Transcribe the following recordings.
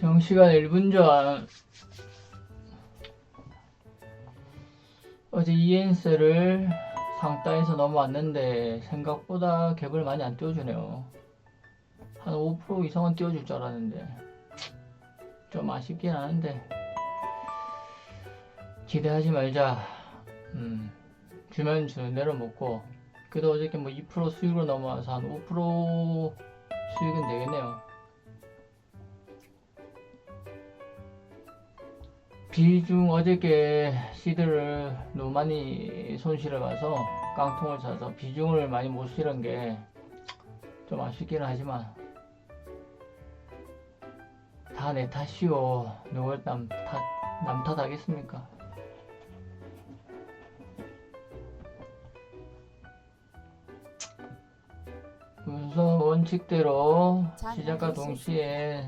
정시간 1분 전. 어제 이엔스를 상따에서 넘어왔는데 생각보다 갭을 많이 안 띄워주네요. 한 5% 이상은 띄워줄 줄 알았는데. 좀 아쉽긴 하는데. 기대하지 말자. 음, 주면 주는 대로 먹고. 그래도 어저께 뭐 2% 수익으로 넘어와서 한 5% 수익은 비중 어저께 시드를 너무 많이 손실을 봐서 깡통을 사서 비중을 많이 못 실은 게 좀 아쉽기는 하지만 다 내 탓이오. 누굴 남 탓, 남 탓하겠습니까? 우선 원칙대로 시작과 동시에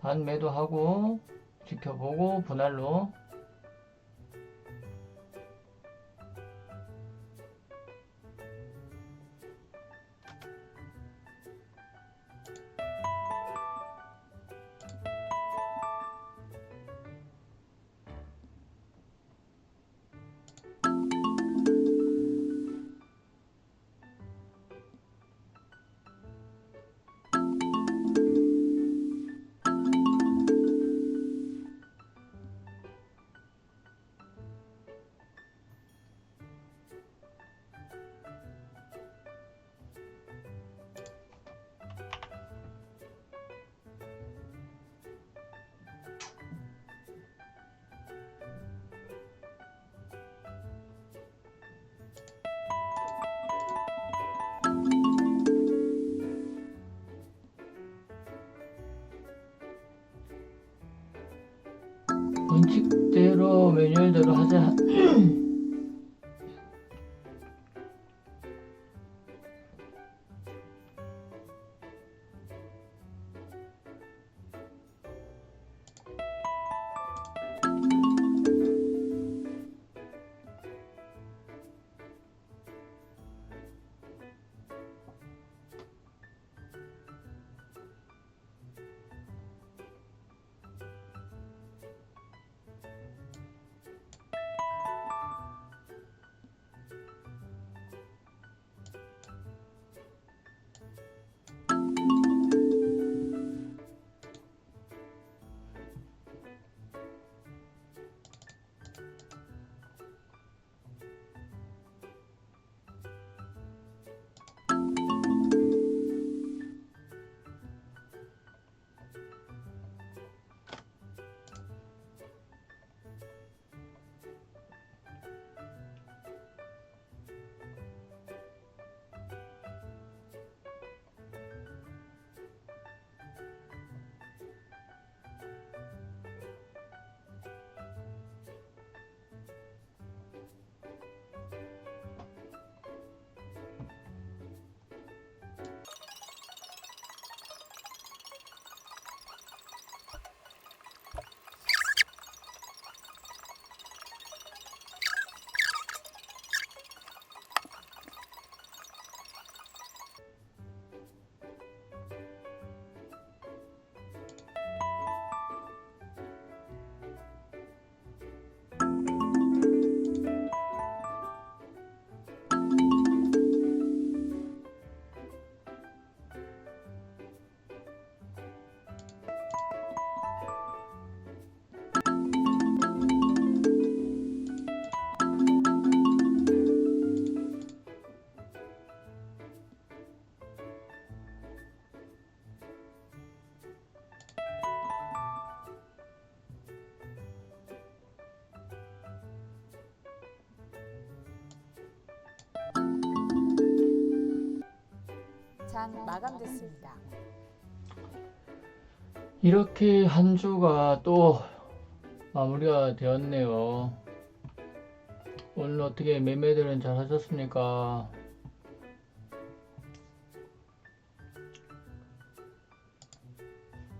반매도하고 지켜보고 분할로 장 마감됐습니다. 이렇게 한 주가 또 마무리가 되었네요. 오늘 어떻게 매매들은 잘 하셨습니까?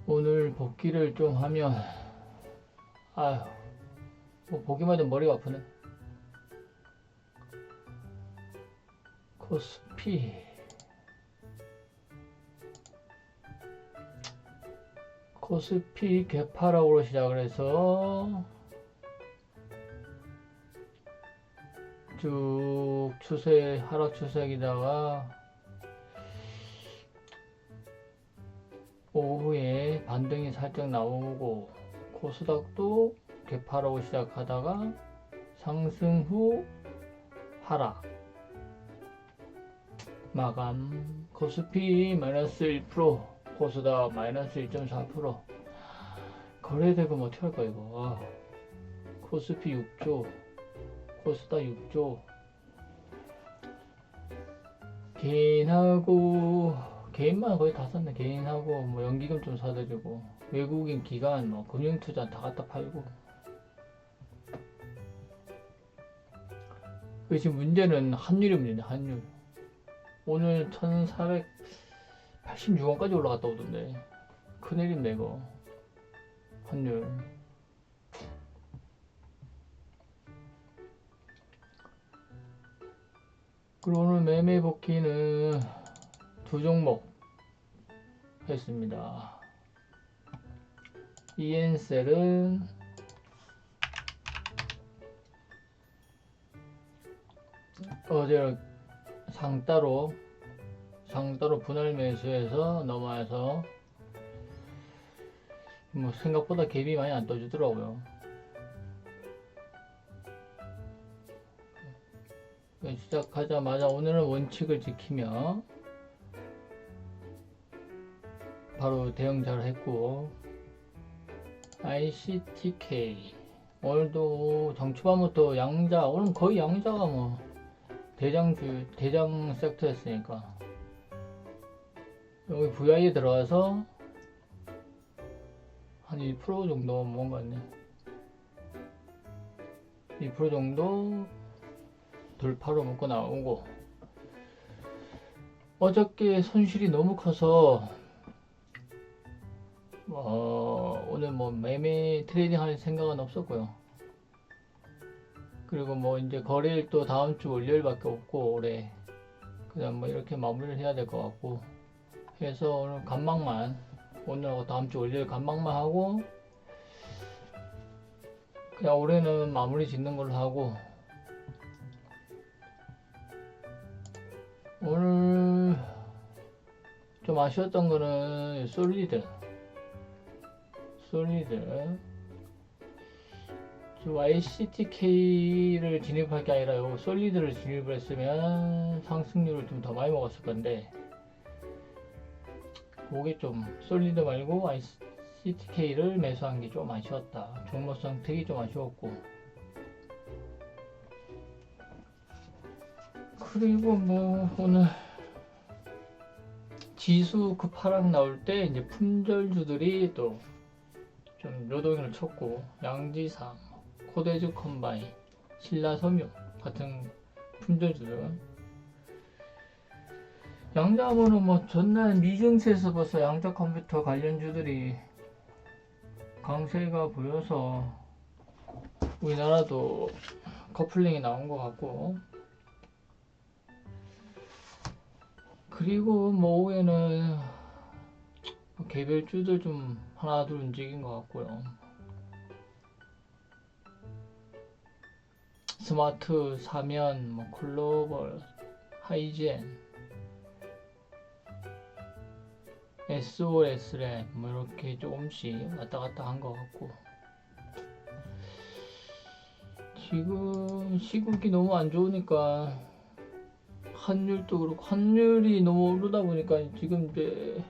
오늘 복귀를 좀 하면 아휴 뭐 보기만 해도 머리가 아프네. 코스피 코스피 개파락으로 시작을 해서 쭉 추세 하락 추세기다가 오후에 반등이 살짝 나오고 코스닥도 개파라고 시작하다가 상승 후 하락. 마감. 코스피 마이너스 1% 코스닥 마이너스 1.4% 거래대금 어떻게 할까 이거? 아, 코스피 6조 코스닥 6조. 개인하고 개인만 거의 다 샀네. 개인하고 뭐 연기금 좀 사드리고 외국인 기관 뭐 금융투자 다 갖다 팔고. 그 지금 문제는 환율이 문제네 환율. 오늘 1486원까지 올라갔다 오던데. 큰일인데 이거. 환율. 그리고 오늘 매매 복귀는 두 종목 했습니다. EN셀은 어제 상따로 상따로 분할 매수해서 넘어와서 뭐 생각보다 갭이 많이 안 떠주더라고요. 시작하자마자 오늘은 원칙을 지키며 바로 대응 잘 했고 ICTK 오늘도 정초반부터 양자 오늘 거의 양자가 뭐 대장주 대장 섹터였으니까 여기 VI에 들어가서 한1% 정도 모은 것 같네. 2% 정도 돌파로 먹고 나오고. 어저께 손실이 너무 커서 어, 오늘 뭐 매매 트레이딩 할 생각은 없었고요. 그리고 뭐 이제 거래일 또 다음 주 월요일밖에 없고 올해. 그냥 뭐 이렇게 마무리를 해야 될 것 같고 해서 오늘 간망만 오늘하고 다음 주 월요일 간망만 하고 그냥 올해는 마무리 짓는 걸로 하고 오늘 좀 아쉬웠던 거는 솔리드 솔리드. 저 ICTK를 진입할 게 아니라 요 솔리드를 진입을 했으면 상승률을 좀 더 많이 먹었을 건데 그게 좀 솔리드 말고 ICTK를 매수한 게 좀 아쉬웠다. 종목 선택이 좀 아쉬웠고. 그리고 뭐 오늘 지수 그 파락 나올 때 이제 품절주들이 또 좀 요동을 쳤고 양지사, 코데즈 컴바인, 신라섬유 같은 품절주들 양자하고는 뭐 전날 미증시에서 벌써 양자 컴퓨터 관련주들이 강세가 보여서 우리나라도 커플링이 나온 것 같고 그리고 뭐 오후에는 개별주들 좀 하나 둘 움직인 것 같고요. 스마트, 사면, 뭐 글로벌, 하이젠, SOS램 뭐 이렇게 조금씩 왔다 갔다 한 것 같고. 지금 시국이 너무 안 좋으니까 환율도 그렇고 환율이 너무 오르다 보니까 지금 이제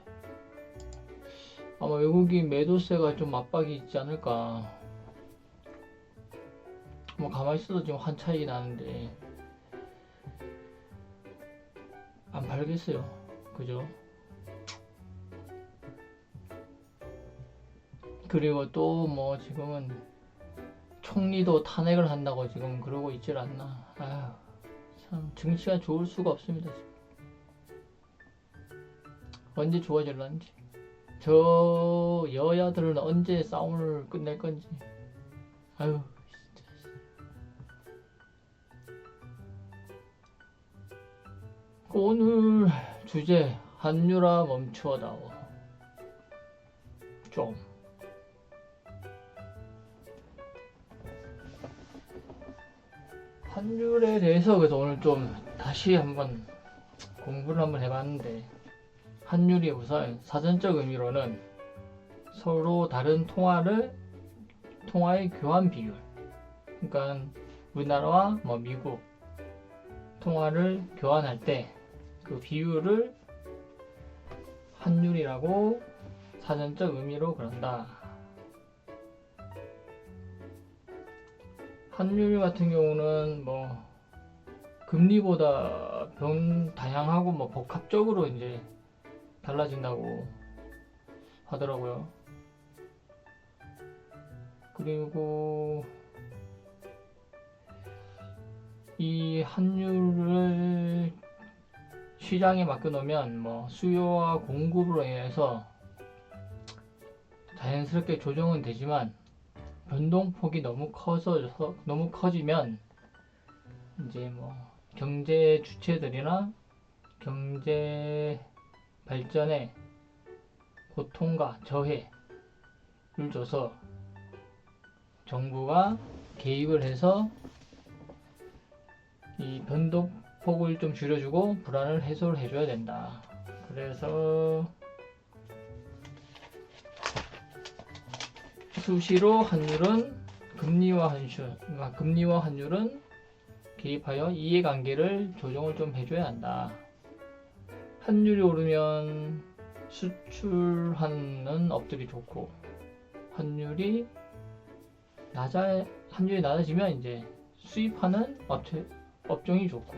아마 외국인 매도세가 좀 압박이 있지 않을까. 뭐 가만히 있어도 지금 한 차이 나는데 안 팔겠어요. 그죠 그리고 또 뭐 지금은 총리도 탄핵을 한다고 지금 그러고 있질 않나. 아휴 참 증시가 좋을 수가 없습니다. 지금. 언제 좋아질런지. 저 여야들은 언제 싸움을 끝낼 건지. 아유 진짜 오늘 주제 한유라 멈추어다오. 좀 환율에 대해서 그래서 오늘 좀 다시 한번 공부를 한번 해봤는데 환율이 우선 사전적 의미로는 서로 다른 통화를 통화의 교환 비율 그러니까 우리나라와 뭐 미국 통화를 교환할 때 그 비율을 환율이라고 사전적 의미로 그런다. 환율 같은 경우는 뭐 금리보다 변 다양하고 뭐 복합적으로 이제 달라진다고 하더라고요. 그리고 이 환율을 시장에 맡겨놓으면 뭐 수요와 공급으로 인해서 자연스럽게 조정은 되지만 변동폭이 너무 커서 너무 커지면 이제 뭐 경제 주체들이나 경제 발전에 고통과 저해를 줘서 정부가 개입을 해서 이 변동폭을 좀 줄여주고 불안을 해소를 해줘야 된다. 그래서 수시로 환율은 금리와 환율, 그러니까 금리와 환율은 개입하여 이해관계를 조정을 좀 해줘야 한다. 환율이 오르면 수출하는 업들이 좋고 환율이 낮아 환율이 낮아지면 이제 수입하는 업체 업종이 좋고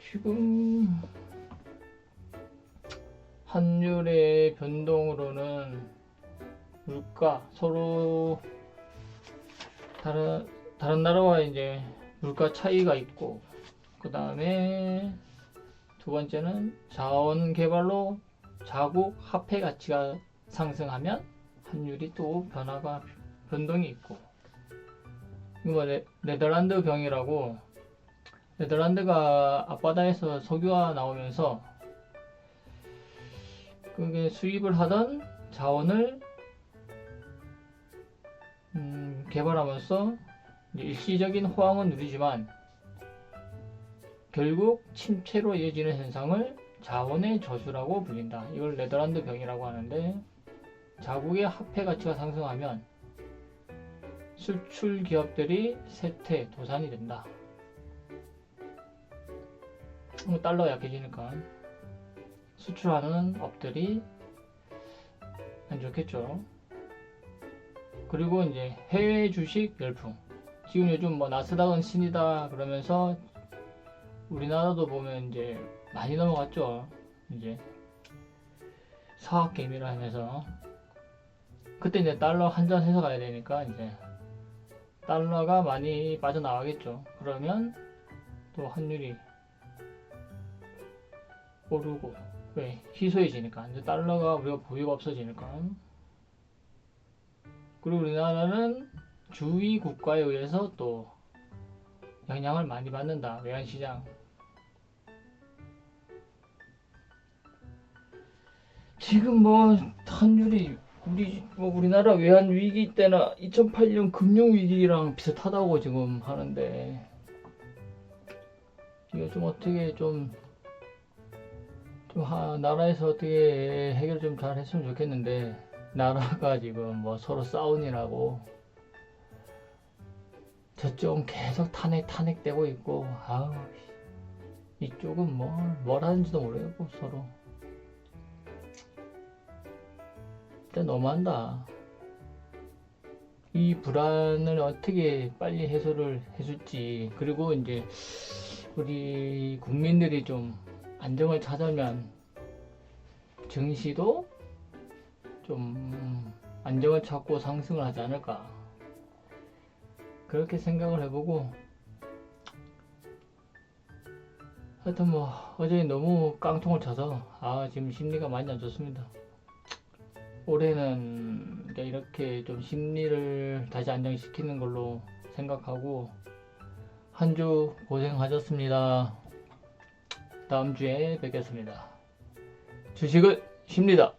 지금 환율의 변동으로는 물가 서로 다른 다른 나라와 이제 물가 차이가 있고 그 다음에 두 번째는 자원 개발로 자국 화폐 가치가 상승하면 환율이 또 변화가 변동이 있고. 이거 뭐 네, 네덜란드 병이라고 네덜란드가 앞바다에서 석유가 나오면서 그게 수입을 하던 자원을 음, 개발하면서 일시적인 호황은 누리지만 결국 침체로 이어지는 현상을 자원의 저주라고 불린다. 이걸 네덜란드 병이라고 하는데 자국의 화폐 가치가 상승하면 수출 기업들이 쇠퇴, 도산이 된다. 뭐 달러 약해지니까 수출하는 업들이 안 좋겠죠. 그리고 이제 해외 주식 열풍. 지금 요즘 뭐 나스닥은 신이다 그러면서 우리나라도 보면 이제 많이 넘어갔죠. 이제 사학 개미를 하면서 그때 이제 달러 한잔 해서 가야 되니까 이제 달러가 많이 빠져나가겠죠. 그러면 또 환율이 오르고 왜 희소해지니까. 이제 달러가 우리가 보유가 없어지니까. 그리고 우리나라는 주위 국가에 의해서 또 영향을 많이 받는다. 외환 시장. 지금 뭐 환율이 우리 뭐 우리나라 외환 위기 때나 2008년 금융 위기랑 비슷하다고 지금 하는데 이거 좀 어떻게 좀 좀 하, 나라에서 어떻게 해결 좀 잘 했으면 좋겠는데 나라가 지금 뭐 서로 싸우니라고 저쪽은 계속 탄핵 탄핵되고 있고 아우 이쪽은 뭐, 뭘 하는지도 모르겠고 서로. 진짜 너무한다. 이 불안을 어떻게 빨리 해소를 해줄지 그리고 이제 우리 국민들이 좀 안정을 찾으면 증시도 좀 안정을 찾고 상승을 하지 않을까. 그렇게 생각을 해보고 하여튼 뭐 어제 너무 깡통을 쳐서 아 지금 심리가 많이 안 좋습니다. 올해는 이렇게 좀 심리를 다시 안정시키는 걸로 생각하고 한 주 고생하셨습니다 다음 주에 뵙겠습니다 주식을 쉽니다.